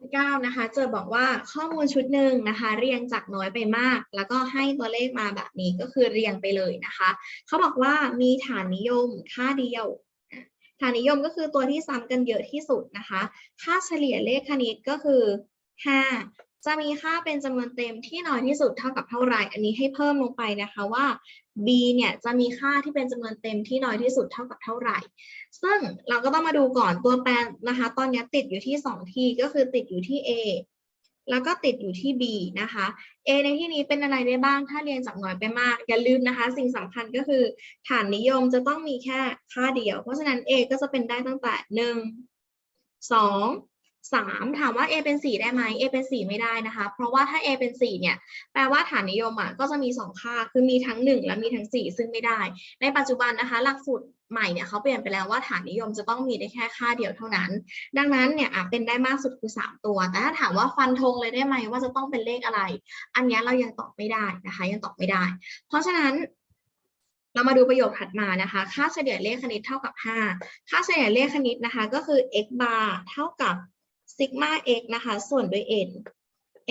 19นะคะเจอบอกว่าข้อมูลชุดหนึ่งนะคะ เรียงจากน้อยไปมาก แล้วก็ให้ตัวเลขมาแบบนี้ก็คือเรียงไปเลยนะคะ เขาบอกว่ามีฐานนิยมค่าเดียวฐานนิยมก็คือตัวที่ซ้ำกันเยอะที่สุดนะคะ ค่าเฉลี่ยเลขคณิตก็คือ 5 จะมีค่าเป็นจำนวนเต็มที่น้อยที่สุดเท่ากับเท่าไรอันนี้ให้เพิ่มลงไปนะคะว่า b เนี่ยจะมีค่าที่เป็นจำนวนเต็มที่น้อยที่สุดเท่ากับเท่าไหร่ ซึ่งเราก็ต้องมาดูก่อนตัวแปรนะคะ ตอนนี้ติดอยู่ที่2ที่ก็คือติดอยู่ที่ a แล้วก็ติดอยู่ที่ b นะคะ a ในที่นี้เป็นอะไรได้บ้าง ถ้าเรียงจากน้อยไปมาก อย่าลืมนะคะ สิ่งสำคัญก็คือฐานนิยมจะต้องมีแค่ค่าเดียว เพราะฉะนั้น a ก็จะเป็นได้ตั้งแต่หนึ่ สามถามว่า a เป็นสี่ได้ไหม a เป็นสี่ไม่ได้นะคะ เพราะว่าถ้า a เป็นสี่เนี่ย แปลว่าฐานนิยมอะก็จะมีสองค่า คือมีทั้งหนึ่งและมีทั้งสี่ซึ่งไม่ได้ ในปัจจุบันนะคะ หลักสูตรใหม่เนี่ยเขาเปลี่ยนไปแล้วว่าฐานนิยมจะต้องมีได้แค่ค่าเดียวเท่านั้น ดังนั้นเนี่ยอะเป็นได้มากสุดคือ 3 ตัว แต่ถ้าถามว่าฟันธงเลยได้ไหมว่าจะต้องเป็นเลขอะไร อันนี้เรายังตอบไม่ได้นะคะ ยังตอบไม่ได้ เพราะฉะนั้นเรามาดูประโยคถัดมานะคะ ค่าเฉลี่ยเลขคณิตเท่ากับ 5 ค่าเฉลี่ยเลขคณิตนะคะ ก็คือ x bar เท่ากับ ซิกมา x นะคะ ส่วนด้วย n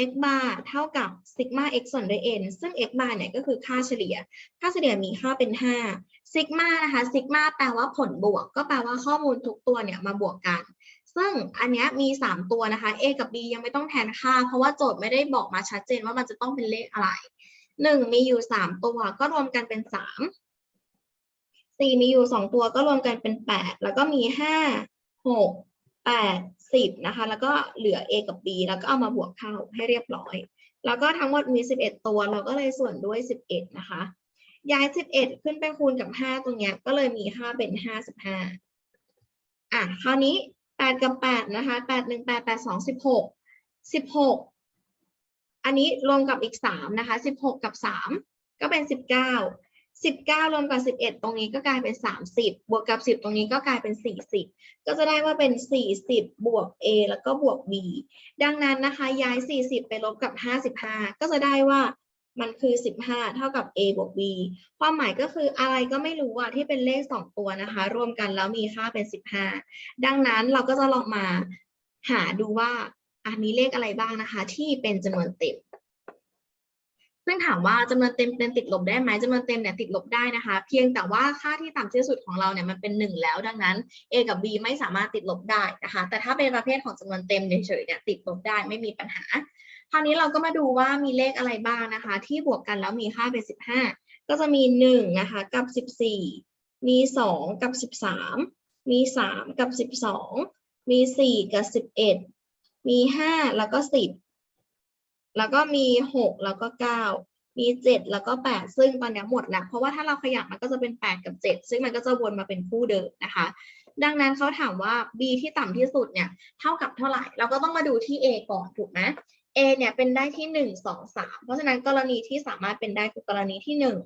x bar เท่ากับซิกมา x ส่วนด้วย n ซึ่ง x bar เนี่ยก็คือค่าเฉลี่ย ค่าเฉลี่ยมีค่าเป็น5ซิกมานะคะซิกมาแปลว่าผลบวก ก็แปลว่าข้อมูลทุกตัวเนี่ยมาบวกกัน ซึ่งอันเนี้ยมี 3 ตัวนะคะ a กับ b ยังไม่ต้องแทนค่า เพราะว่าโจทย์ไม่ได้บอกมาชัดเจนว่ามันจะต้องเป็นเลขอะไร 1 มีอยู่ 3 ตัวก็รวมกันเป็น 3 4 มีอยู่ 2 ตัวก็รวมกันเป็น 8 แล้วก็มี 5 6 8 10 นะคะ แล้วก็เหลือ a กับ b แล้วก็เอามาบวกเข้าให้เรียบร้อย แล้วก็ทั้งหมดมี 11 ตัว เราก็เลยส่วนด้วย 11 นะคะ ย้าย 11 ขึ้นไปคูณกับ 5 ตรงเนี้ย ก็เลยมีค่าเป็น 55 อะ คราวนี้ 8 กับ 8 นะคะ 8 1 8 8 2 16 16 อันนี้รวมกับอีก 3 นะคะ 16 กับ 3 ก็เป็น 19 19 รวมกับ 11 ตรงนี้ก็กลายเป็น 30 บวกกับ 10 ตรงนี้ก็กลายเป็น 40 ก็จะได้ว่าเป็น 40 บวก a แล้วก็บวก b ดังนั้นนะคะย้าย 40 ไปลบกับ 55 ก็จะได้ว่ามันคือ 15 เท่ากับ a บวก b ความหมายก็คืออะไรก็ไม่รู้อะที่เป็นเลข 2 ตัวนะคะ รวมกันแล้วมีค่าเป็น 15 ดังนั้นเราก็จะลองมาหาดูว่าอันนี้เลขอะไรบ้างนะคะ ที่เป็นจำนวนเต็ม ซึ่งถามว่าจำนวนเต็มเป็นติดลบได้ไหมจำนวนเต็มเนี่ยติดลบได้นะคะ เพียงแต่ว่าค่าที่ต่ำที่สุดของเราเนี่ยมันเป็นหนึ่งแล้วดังนั้น a กับ b ไม่สามารถติดลบได้นะคะ แต่ถ้าเป็นประเภทของจำนวนเต็มเฉยๆเนี่ยติดลบได้ไม่มีปัญหา คราวนี้เราก็มาดูว่ามีเลขอะไรบ้างนะคะ ที่บวกกันแล้วมีค่าเป็น 15 ก็จะมี1นะคะกับ 14 มี 2 กับ 13 มี 3 กับ 12 มี 4 กับ 11 มี 5 แล้วก็ 10 แล้วก็มี 6 แล้วก็ 9 มี 7 แล้วก็ 8 ซึ่งตอนนี้หมดแล้ว เพราะว่าถ้าเราขยับมันก็จะเป็น 8 กับ 7 ซึ่งมันก็จะวนมาเป็นคู่เดิมนะคะ ดังนั้นเขาถามว่า b ที่ต่ำที่สุดเนี่ยเท่ากับเท่าไหร่ เราก็ต้องมาดูที่ a ก่อนถูกไหม A เนี่ยเป็นได้ที่หนึ่งสองสามเพราะฉะนั้นกรณีที่สามารถเป็นได้คือกรณีที่หนึ่ง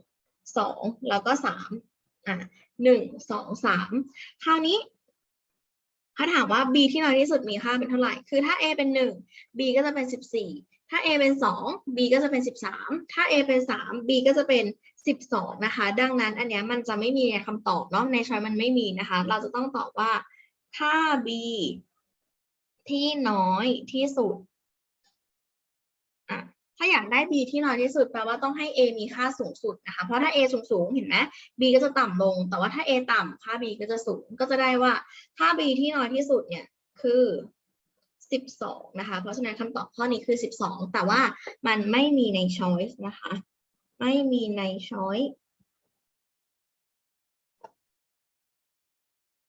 สองแล้วก็สามอะหนึ่งสองสามคราวนี้เขาถามว่า b ที่น้อยที่สุดมีค่าเป็นเท่าไหร่ คือถ้า a เป็นหนึ่ง b ก็จะเป็นสิบสี่ ถ้า a เป็นสอง b ก็จะเป็นสิบสามถ้า a เป็นสาม b ก็จะเป็นสิบสองนะคะ ดังนั้นอันเนี้ยมันจะไม่มีในคำตอบเนาะ ในช้อยมันไม่มีนะคะ เราจะต้องตอบว่า ถ้า b ที่น้อยที่สุดอะถ้าอยากได้ b ที่น้อยที่สุดแปลว่าต้องให้ a มีค่าสูงสุดนะคะ เพราะถ้า a สูงสูงเห็นไหม b ก็จะต่ำลง แต่ว่าถ้า a ต่ำค่า b ก็จะสูง ก็จะได้ว่า ถ้า b ที่น้อยที่สุดเนี่ย คือ 12 นะคะ เพราะฉะนั้นคำตอบข้อนี้คือ 12 แต่ว่ามันไม่มีใน choice นะคะ ไม่มีใน choice